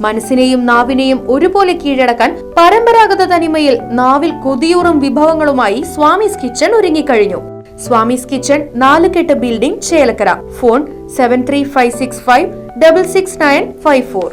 മനസ്സിനെയും നാവിനെയും ഒരുപോലെ കീഴടക്കാൻ പരമ്പരാഗത തനിമയിൽ നാവിൽ കൊതിയൂറും വിഭവങ്ങളുമായി സ്വാമിസ് കിച്ചൺ ഒരുങ്ങിക്കഴിഞ്ഞു. Swami's kitchen Nalukettu building Chelakkara. Phone seven three five six five double six nine five four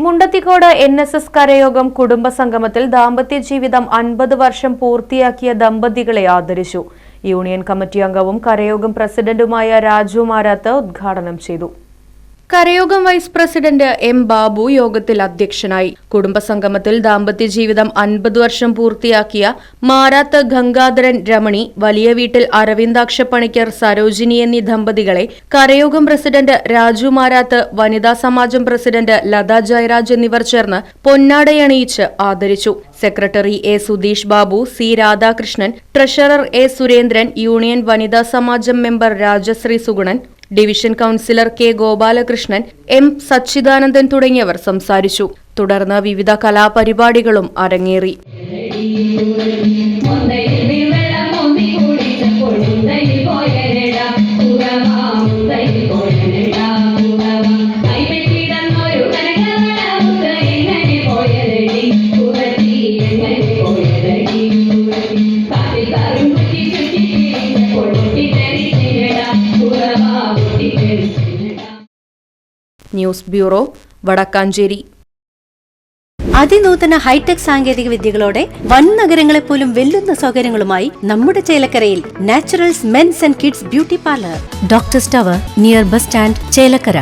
Mundathikode N S S കരയോഗം കുടുംബ സംഗമത്തിൽ ദാമ്പത്യ ജീവിതം അൻപത് വർഷം പൂർത്തിയാക്കിയ ദമ്പതികളെ ആദരിച്ചു. യൂണിയൻ കമ്മിറ്റി അംഗവും കരയോഗം പ്രസിഡന്റുമായ രാജു മാരാത്ത് ഉദ്ഘാടനം ചെയ്തു. കരയോഗം വൈസ് പ്രസിഡന്റ് എം ബാബു യോഗത്തിൽ അധ്യക്ഷനായി. കുടുംബസംഗമത്തിൽ ദാമ്പത്യ ജീവിതം അൻപത് വർഷം പൂർത്തിയാക്കിയ മാരാത്ത് ഗംഗാധരൻ രമണി വലിയ വീട്ടിൽ അരവിന്ദാക്ഷ പണിക്കർ സരോജിനി എന്നീ ദമ്പതികളെ കരയോഗം പ്രസിഡന്റ് രാജു മാരാത്ത് വനിതാ സമാജം പ്രസിഡന്റ് ലതാ ജയരാജ് എന്നിവർ ചേർന്ന് പൊന്നാടയണിയിച്ച് ആദരിച്ചു. Secretary A Sudheesh Babu C Radhakrishnan treasurer A Surendran union വനിതാ സമാജം member Rajasree Sugunan division councillor K Gopalakrishnan M Sachidanandan തുടങ്ങിയവർ സംസാരിച്ചു. തുടർന്ന് വിവിധ കലാപരിപാടികളും അരങ്ങേറി. News bureau Vadakkanchery. അതിനൂതന ഹൈടെക് സാങ്കേതിക വിദ്യകളോടെ വൻ നഗരങ്ങളെ പോലും വെല്ലുന്ന സൗകര്യങ്ങളുമായി നമ്മുടെ ചേലക്കരയിൽ Naturals men's and kids beauty parlour. Doctor tower near bus stand Chelakkara.